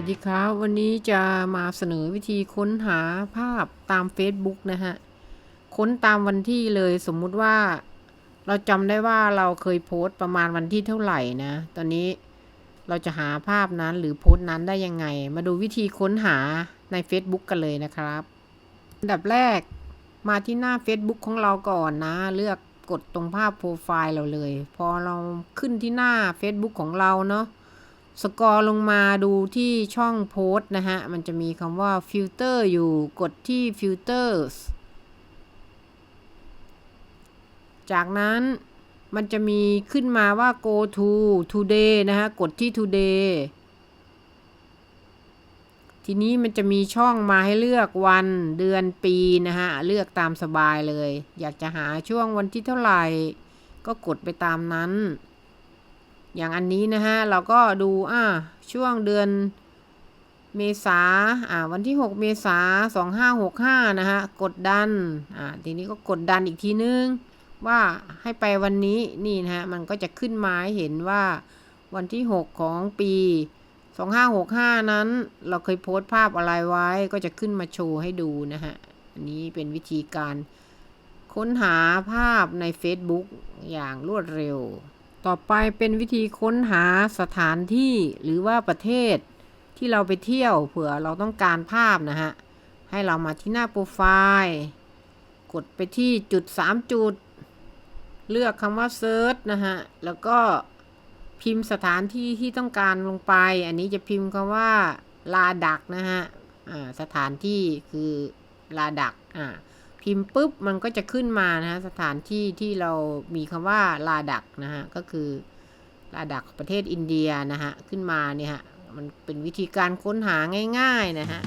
วัสดีครับวันนี้จะมาเสนอวิธีค้นหาภาพตาม Facebook นะฮะ ค้นตามวันที่เลยสมมุติว่า เราจำได้ว่าเราเคยโพสต์ประมาณวันที่เท่าไหร่นะ ตอนนี้เราจะหาภาพนั้นหรือโพสต์นั้นได้ยังไง มาดูวิธีค้นหาใน Facebook กันเลยนะครับอันดับแรกมาที่หน้า Facebook ของเราก่อนนะ เลือกกดตรงภาพโปรไฟล์เราเลย พอเราขึ้นที่หน้า Facebook ของเราเนาะ สกอร์ลงมาดูที่ช่องโพสต์นะฮะ มันจะมีคำว่าฟิลเตอร์อยู่กดที่ฟิลเตอร์จากนั้นมันจะมีขึ้นมาว่า go to today นะฮะ กดที่ today ทีนี้มันจะมีช่องมาให้เลือกวันเดือนปีนะฮะ เลือกตามสบายเลย อยากจะหาช่วงวันที่เท่าไหร่ ก็กดไปตามนั้น อย่างอันนี้นะฮะเราก็ดูอ่าช่วงเดือนเมษาอ่าวันที่ 6 เมษา2565 นะฮะ กดดันอ่าทีนี้ก็กดดันอีกทีนึง ว่าให้ไปวันนี้นี่นะฮะ มันก็จะขึ้นมาให้เห็นว่าวันที่ 6 ของปี 2565 นั้น เราเคยโพสต์ภาพอะไรไว้ก็จะขึ้นมาโชว์ให้ดูนะฮะ อันนี้เป็นวิธีการค้นหาภาพใน Facebook อย่างรวดเร็ว ต่อไปเป็นวิธีค้นหาสถานที่หรือว่าประเทศที่เราไปเที่ยวเผื่อเราต้องการภาพนะฮะ ให้เรามาที่หน้าโปรไฟล์ กดไปที่จุด 3 จุด เลือกคำว่า Search นะฮะ แล้วก็พิมพ์สถานที่ที่ต้องการลงไป อันนี้จะพิมพ์คำว่าลาดักนะฮะ อ่า สถานที่คือลาดัก อ่า พิมพ์ปุ๊บมันก็จะขึ้นมานะฮะสถานที่ที่เรามีคำว่าลาดักนะฮะก็คือลาดักประเทศอินเดียนะฮะขึ้นมาเนี่ยฮะมันเป็นวิธีการค้นหาง่าย ๆนะฮะ